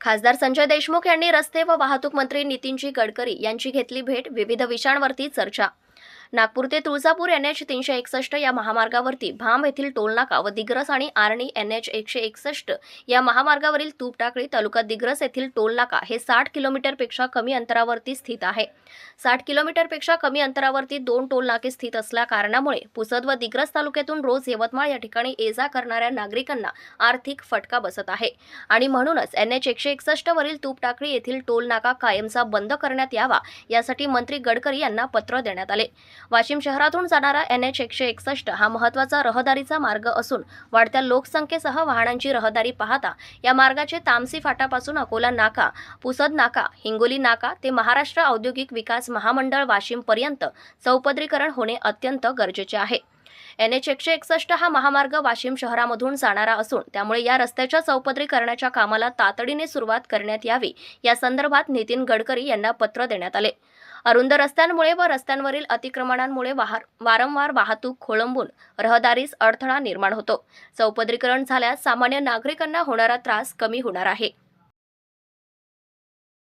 खासदार संजय देशमुख यांनी रस्ते व वाहतूक मंत्री नितीनजी गडकरी यांची घेतली भेट विविध विषयांवरती चर्चा. नागपूर ते तुळजापूर एन एच तीनशे एकसष्ट या महामार्गावरती भाम येथील टोलनाका व दिग्रस आणि आर्णी एन एच एकशे एकसष्ट या महामार्गावरील तूपटाकळी तालुका दिग्रस येथील टोलनाका हे साठ किलोमीटरपेक्षा कमी अंतरावरती स्थित आहे. साठ किलोमीटरपेक्षा कमी अंतरावरती दोन टोलनाके स्थित असल्या कारणामुळे पुसद व दिग्रस तालुक्यातून रोज यवतमाळ या ठिकाणी ये जा करणाऱ्या नागरिकांना आर्थिक फटका बसत आहे. आणि म्हणूनच एन एच एकशे एकसष्ट वरील तूपटाकळी येथील टोलनाका कायमचा बंद करण्यात यावा यासाठी मंत्री गडकरी यांना पत्र देण्यात आले. वाशिम शहरातून जाणारा एन एच एकशे एकसष्ट हा महत्त्वाचा रहदारीचा मार्ग असून वाढत्या लोकसंख्येसह वाहनांची रहदारी पाहता या मार्गाचे तामसी फाटापासून अकोला नाका पुसद नाका हिंगोली नाका ते महाराष्ट्र औद्योगिक विकास महामंडळ वाशिम पर्यंत चौपदरीकरण होणे अत्यंत गरजेचे आहे. एन एच एकशे एकसष्ट हा महामार्ग वाशिम शहरामधून जाणारा असून त्यामुळे या रस्त्याच्या चौपदरीकरणाच्या कामाला तातडीने सुरुवात करण्यात यावी. या संदर्भात नितीन गडकरी यांना पत्र देण्यात आले. अरुंद रस्त्यांमुळे व रस्त्यांवरील अतिक्रमणांमुळे वारंवार वाहतूक खोळंबून रहदारीस अडथळा निर्माण होतो. चौपदरीकरण झाल्यास सामान्य नागरिकांना होणारा त्रास कमी होणार आहे.